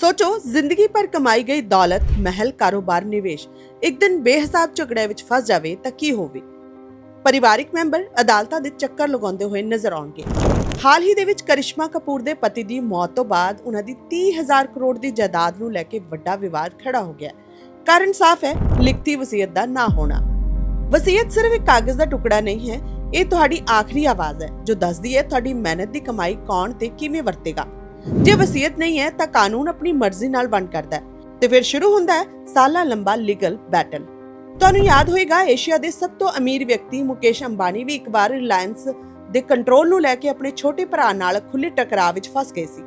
ਸੋਚੋ, ਜ਼ਿੰਦਗੀ ਭਰ ਕਮਾਈ ਗਈ ਦੌਲਤ, ਮਹਿਲ, ਕਾਰੋਬਾਰ, ਨਿਵੇਸ਼, ਇੱਕ ਦਿਨ ਬੇਹਿਸਾਬ ਝਗੜੇ ਵਿੱਚ ਫਸ ਜਾਵੇ ਤਾਂ ਕੀ ਹੋਵੇ? ਪਰਿਵਾਰਿਕ ਮੈਂਬਰ ਅਦਾਲਤਾਂ ਦੇ ਚੱਕਰ ਲਗਾਉਂਦੇ ਹੋਏ ਨਜ਼ਰ ਆਉਣਗੇ। ਹਾਲ ਹੀ ਦੇ ਵਿੱਚ ਕਰਿਸ਼ਮਾ ਕਪੂਰ ਦੇ ਪਤੀ ਦੀ ਮੌਤ ਤੋਂ ਬਾਅਦ ਉਹਨਾਂ ਦੀ 30000 ਕਰੋੜ ਦੀ ਜਾਇਦਾਦ ਨੂੰ ਲੈ ਕੇ ਵੱਡਾ ਵਿਵਾਦ ਖੜਾ ਹੋ ਗਿਆ। ਕਾਰਨ ਸਾਫ਼ ਹੈ, ਲਿਖਤੀ ਵਸੀਅਤ ਦਾ ਨਾ ਹੋਣਾ। ਵਸੀਅਤ ਸਿਰਫ ਇੱਕ ਕਾਗਜ਼ ਦਾ ਟੁਕੜਾ ਨਹੀਂ ਹੈ, ਇਹ ਤੁਹਾਡੀ ਆਖਰੀ ਆਵਾਜ਼ ਹੈ, ਜੋ ਦੱਸਦੀ ਹੈ ਤੁਹਾਡੀ ਮਿਹਨਤ ਦੀ ਕਮਾਈ ਕੌਣ ਤੇ ਕਿਵੇਂ ਵਰਤੇਗਾ। ਜੇ ਵਸੀਅਤ ਨਹੀਂ ਹੈ ਤਾਂ ਕਾਨੂੰਨ ਆਪਣੀ ਮਰਜ਼ੀ ਨਾਲ ਵੰਡ ਕਰਦਾ ਹੈ। ਤੇ ਫਿਰ ਸ਼ੁਰੂ ਹੁੰਦਾ ਹੈ ਸਾਲਾਂ ਲੰਬਾ ਲੀਗਲ ਬੈਟਲ ਤੁਹਾਨੂੰ ਯਾਦ ਹੋਵੇਗਾ ਏਸ਼ੀਆ ਦੇ ਸਭ ਤੋਂ ਅਮੀਰ ਵਿਅਕਤੀ ਮੁਕੇਸ਼ ਅੰਬਾਨੀ ਵੀ ਇੱਕ ਵਾਰ ਰਿਲਾਇੰਸ ਦੇ ਕੰਟਰੋਲ ਨੂੰ ਲੈ ਕੇ ਆਪਣੇ ਛੋਟੇ ਭਰਾ ਨਾਲ ਖੁੱਲੇ ਟਕਰਾਅ ਵਿੱਚ ਫਸ ਗਏ ਸੀ।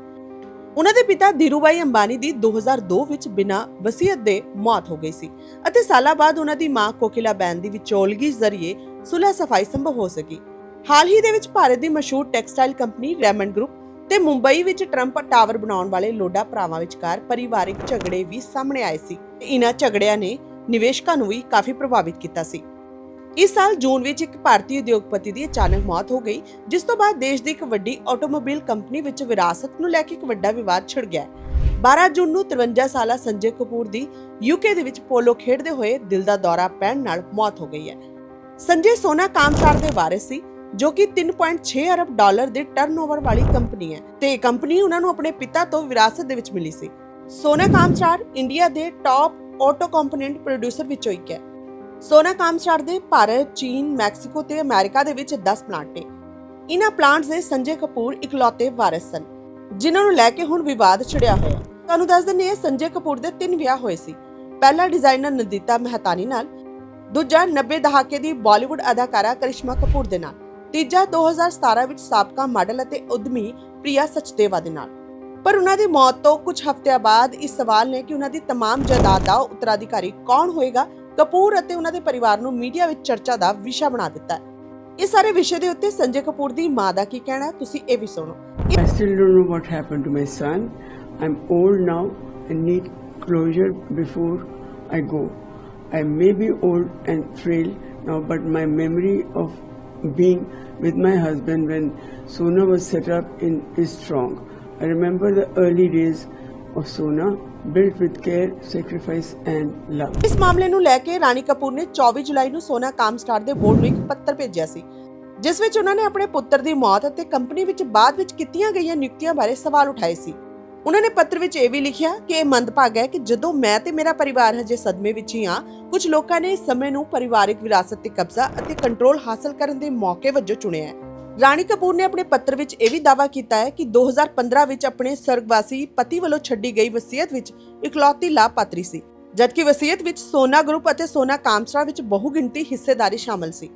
ਉਹਨਾਂ ਦੇ ਪਿਤਾ ਧੀਰੂਭਾਈ ਅੰਬਾਨੀ ਦੀ 2002 ਵਿੱਚ ਬਿਨਾਂ ਵਸੀਅਤ ਦੇ ਮੌਤ ਹੋ ਗਈ ਸੀ ਅਤੇ ਸਾਲਾਂ ਬਾਅਦ ਉਹਨਾਂ ਦੀ ਮਾਂ ਕੋਕਿਲਾ ਬੈਨ ਦੀ ਵਿਚੋਲਗੀ ਜ਼ਰੀਏ ਸੁਲਹ ਸਫ਼ਾਈ ਸੰਭਵ ਹੋ ਸਕੀ। ਹਾਲ ਹੀ ਦੇ ਵਿੱਚ ਭਾਰਤ ਦੀ ਮਸ਼ਹੂਰ ਟੈਕਸਟਾਈਲ ਕੰਪਨੀ ਰੈਮੰਡ ਗਰੁੱਪ ਤੇ ਮੁੰਬਈ ਵਿੱਚ ਟਰੰਪ ਟਾਵਰ ਬਣਾਉਣ ਵਾਲੇ ਲੋਡਾ ਭਰਾਵਾਂ ਵਿਚਕਾਰ ਪਰਿਵਾਰਿਕ ਝਗੜੇ ਵੀ ਸਾਹਮਣੇ ਆਏ ਸੀ ਇਹਨਾਂ ਝਗੜਿਆਂ ਨੇ ਨਿਵੇਸ਼ਕਾਂ ਨੂੰ ਵੀ ਕਾਫੀ ਪ੍ਰਭਾਵਿਤ ਕੀਤਾ ਸੀ। ਇਸ ਸਾਲ ਜੂਨ ਵਿੱਚ ਇੱਕ ਭਾਰਤੀ ਉਦਯੋਗਪਤੀ ਦੀ ਅਚਾਨਕ ਮੌਤ ਹੋ ਗਈ, ਜਿਸ ਤੋਂ ਬਾਅਦ ਦੇਸ਼ ਦੀ ਇੱਕ ਵੱਡੀ ਆਟੋਮੋਬਾਈਲ ਕੰਪਨੀ ਵਿੱਚ ਵਿਰਾਸਤ ਨੂੰ ਲੈ ਕੇ ਇੱਕ ਵੱਡਾ ਵਿਵਾਦ ਛਿੜ ਗਿਆ 12 ਜੂਨ ਨੂੰ 53 ਸਾਲਾ ਸੰਜੇ ਕਪੂਰ ਦੀ ਯੂਕੇ ਦੇ ਵਿੱਚ ਪੋਲੋ ਖੇਡਦੇ ਹੋਏ ਦਿਲ ਦਾ ਦੌਰਾ ਪੈਣ ਨਾਲ ਮੌਤ ਹੋ ਗਈ ਹੈ। ਸੰਜੇ ਸੋਨਾ ਕਾਮਸਾਰ ਦੇ ਵਾਰਿਸ ਸੀ ਜੋ ਕਿ 3.6 ਅਰਬ ਡਾਲਰ ਦੇ ਟਰਨਓਵਰ ਵਾਲੀ ਕੰਪਨੀ ਹੈ। ਤੇ ਇਹ ਕੰਪਨੀ ਉਹਨਾਂ ਨੂੰ ਆਪਣੇ ਪਿਤਾ ਤੋਂ ਵਿਰਾਸਤ ਦੇ ਵਿੱਚ ਮਿਲੀ ਸੀ। ਸੋਨਾ ਕਾਮਸਾਰ ਇੰਡੀਆ ਦੇ ਟਾਪ ਆਟੋ ਕੰਪੋਨੈਂਟ ਪ੍ਰੋਡਿਊਸਰ ਵਿੱਚੋਂ ਇੱਕ ਹੈ। ਸੋਨਾ ਕਾਮਸਾਰ ਦੇ ਭਾਰਤ, ਚੀਨ, ਮੈਕਸੀਕੋ ਤੇ ਅਮਰੀਕਾ ਦੇ ਵਿੱਚ 10 ਪਲਾਂਟ ਨੇ। ਇਨ੍ਹਾਂ ਪਲਾਂਟਸ ਦੇ ਸੰਜੇ ਕਪੂਰ ਇਕਲੌਤੇ ਵਾਰਿਸ ਸਨ, ਜਿਨ੍ਹਾਂ ਨੂੰ ਲੈ ਕੇ ਹੁਣ ਵਿਵਾਦ ਛਿੜਿਆ ਹੋਇਆ। ਤੁਹਾਨੂੰ ਦੱਸ ਦਿੰਦੇ ਹਾਂ, ਸੰਜੇ ਕਪੂਰ ਦੇ ਤਿੰਨ ਵਿਆਹ ਹੋਏ ਸੀ। ਪਹਿਲਾ ਡਿਜ਼ਾਈਨਰ ਨੰਦਿਤਾ ਮਹਿਤਾਨੀ ਨਾਲ, ਦੂਜਾ 90 ਦਹਾਕੇ ਦੀ ਬਾਲੀਵੁੱਡ ਅਦਾਕਾਰਾ ਕਰਿਸ਼ਮਾ ਕਪੂਰ ਦੇ ਨਾਲ। ਤੀਜਾ 2017 ਵਿੱਚ ਸਾਬਕਾ ਮਾਡਲ ਅਤੇ ਉਦਮੀ ਪ੍ਰਿਆ ਸਚਦੇਵਾ ਦੇ ਨਾਲ ਪਰ ਉਹਨਾਂ ਦੀ ਮੌਤ ਤੋਂ ਕੁਝ ਹਫ਼ਤਿਆਂ ਬਾਅਦ ਇਸ ਸਵਾਲ ਨੇ ਕਿ ਉਹਨਾਂ ਦੀ तमाम ਜਾਇਦਾਦ ਦਾ ਉੱਤਰਾਧਿਕਾਰੀ ਕੌਣ ਹੋਏਗਾ ਕਪੂਰ ਅਤੇ ਉਹਨਾਂ ਦੇ ਪਰਿਵਾਰ ਨੂੰ ਮੀਡੀਆ ਵਿੱਚ ਚਰਚਾ ਦਾ ਵਿਸ਼ਾ ਬਣਾ ਦਿੱਤਾ ਹੈ ਇਸ ਸਾਰੇ ਵਿਸ਼ੇ ਦੇ ਉੱਤੇ ਸੰਜੇ ਕਪੂਰ ਦੀ ਮਾਂ ਦਾ ਕੀ ਕਹਿਣਾ ਹੈ ਤੁਸੀਂ ਇਹ ਵੀ ਸੁਣੋ I still don't know what happened to my son. I'm old now and need closure before I go. I may be old and frail now, but my memory of being with my husband when Sona was set up in is strong. I remember the early days of Sona, built with care, sacrifice, and love. ਇਸ ਮਾਮਲੇ ਨੂੰ ਲੈ ਕੇ ਰਾਣੀ ਕਪੂਰ ਨੇ 24 ਜੁਲਾਈ ਨੂੰ ਸੋਨਾ ਕਾਮਸਟਾਰ ਦੇ board ਨੂੰ ਇੱਕ ਪੱਤਰ ਭੇਜਿਆ ਸੀ ਜਿਸ ਵਿੱਚ ਉਹਨਾਂ ਨੇ ਆਪਣੇ ਪੁੱਤਰ ਦੀ ਮੌਤ ਅਤੇ ਕੰਪਨੀ ਵਿੱਚ ਬਾਅਦ ਵਿੱਚ ਕੀਤੀਆਂ ਗਈਆਂ ਨਿਯੁਕਤੀਆਂ ਬਾਰੇ ਸਵਾਲ ਉਠਾਏ ਸੀ ਉਹਨਾਂ ਨੇ ਪੱਤਰ ਵਿੱਚ ਇਹ ਵੀ ਲਿਖਿਆ ਕਿ ਇਹ ਮੰਦਭਾਗਾ ਹੈ ਕਿ ਜਦੋਂ ਮੈਂ ਤੇ ਮੇਰਾ ਪਰਿਵਾਰ ਹਜੇ ਸਦਮੇ ਵਿੱਚ ਹੀ ਹਾਂ, ਕੁਝ ਲੋਕਾਂ ਨੇ ਇਸ ਸਮੇਂ ਨੂੰ ਪਰਿਵਾਰਿਕ ਵਿਰਾਸਤ ਤੇ ਕਬਜ਼ਾ ਅਤੇ ਕੰਟਰੋਲ ਹਾਸਲ ਕਰਨ ਦੇ ਮੌਕੇ ਵਜੋਂ ਚੁਣਿਆ ਹੈ। ਰਾਣੀ ਕਪੂਰ ਨੇ ਆਪਣੇ ਪੱਤਰ ਵਿੱਚ ਇਹ ਵੀ ਦਾਅਵਾ ਕੀਤਾ ਹੈ ਕਿ 2015 ਵਿੱਚ ਆਪਣੇ ਸਰਗਵਾਸੀ ਪਤੀ ਵੱਲੋਂ ਛੱਡੀ ਗਈ ਵਸੀਅਤ ਵਿੱਚ ਇਕਲੌਤੀ ਲਾਭਪਾਤਰੀ ਸੀ, ਜਦਕਿ ਵਸੀਅਤ ਵਿੱਚ ਸੋਨਾ ਗਰੁੱਪ ਅਤੇ ਸੋਨਾ ਕਾਮਸਰਾ ਵਿੱਚ ਬਹੁਗਿਣਤੀ ਹਿੱਸੇਦਾਰੀ ਸ਼ਾਮਲ ਸੀ।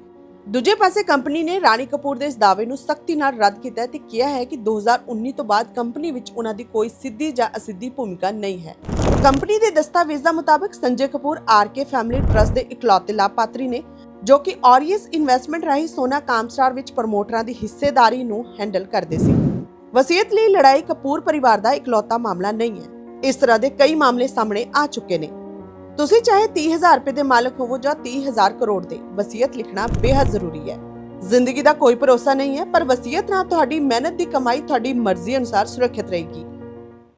ਦੂਜੇ ਪਾਸੇ ਕੰਪਨੀ ਨੇ ਰਾਣੀ ਕਪੂਰ ਦੇ ਇਸ ਦਾਅਵੇ ਨੂੰ ਸਖਤੀ ਨਾਲ ਰੱਦ ਕੀਤਾ ਤੇ ਕਿਹਾ ਹੈ ਕਿ 2019 ਤੋਂ ਬਾਅਦ ਕੰਪਨੀ ਵਿੱਚ ਉਹਨਾਂ ਦੀ ਕੋਈ ਸਿੱਧੀ ਜਾਂ ਅਸਿੱਧੀ ਭੂਮਿਕਾ ਨਹੀਂ ਹੈ। ਕੰਪਨੀ ਦੇ ਦਸਤਾਵੇਜ਼ਾਂ ਮੁਤਾਬਕ Sanjay Kapoor RK family trust ਦੇ ਇਕਲੌਤੇ ਲਾਭਪਾਤਰੀ ਨੇ, ਜੋ ਕਿ ਔਰੀਅਸ ਇਨਵੈਸਟਮੈਂਟ ਰਾਹੀਂ ਸੋਨਾ ਕਾਮਸਟਾਰ ਵਿੱਚ ਪ੍ਰਮੋਟਰਾਂ ਦੀ ਹਿੱਸੇਦਾਰੀ ਨੂੰ ਹੈਂਡਲ ਕਰਦੇ ਸੀ। ਵਸੀਅਤ ਲਈ ਲੜਾਈ ਕਪੂਰ ਪਰਿਵਾਰ ਦਾ ਇਕਲੌਤਾ ਮਾਮਲਾ ਨਹੀਂ ਹੈ। ਇਸ ਤਰ੍ਹਾਂ ਦੇ ਕਈ ਮਾਮਲੇ ਸਾਹਮਣੇ ਆ ਚੁੱਕੇ ਨੇ। ਤੁਸੀਂ ਚਾਹੇ 30000 ਰੁਪਏ ਦੇ ਮਾਲਕ ਹੋਵੋ ਜਾਂ 30000 ਕਰੋੜ ਦੇ, ਵਸੀਅਤ ਲਿਖਣਾ ਬੇहद ਜ਼ਰੂਰੀ ਹੈ। ਜ਼ਿੰਦਗੀ ਦਾ ਕੋਈ ਭਰੋਸਾ ਨਹੀਂ ਹੈ, ਪਰ ਵਸੀਅਤ ਨਾਲ ਤੁਹਾਡੀ ਮਿਹਨਤ ਦੀ ਕਮਾਈ ਤੁਹਾਡੀ ਮਰਜ਼ੀ ਅਨੁਸਾਰ ਸੁਰੱਖਿਅਤ ਰਹੇਗੀ।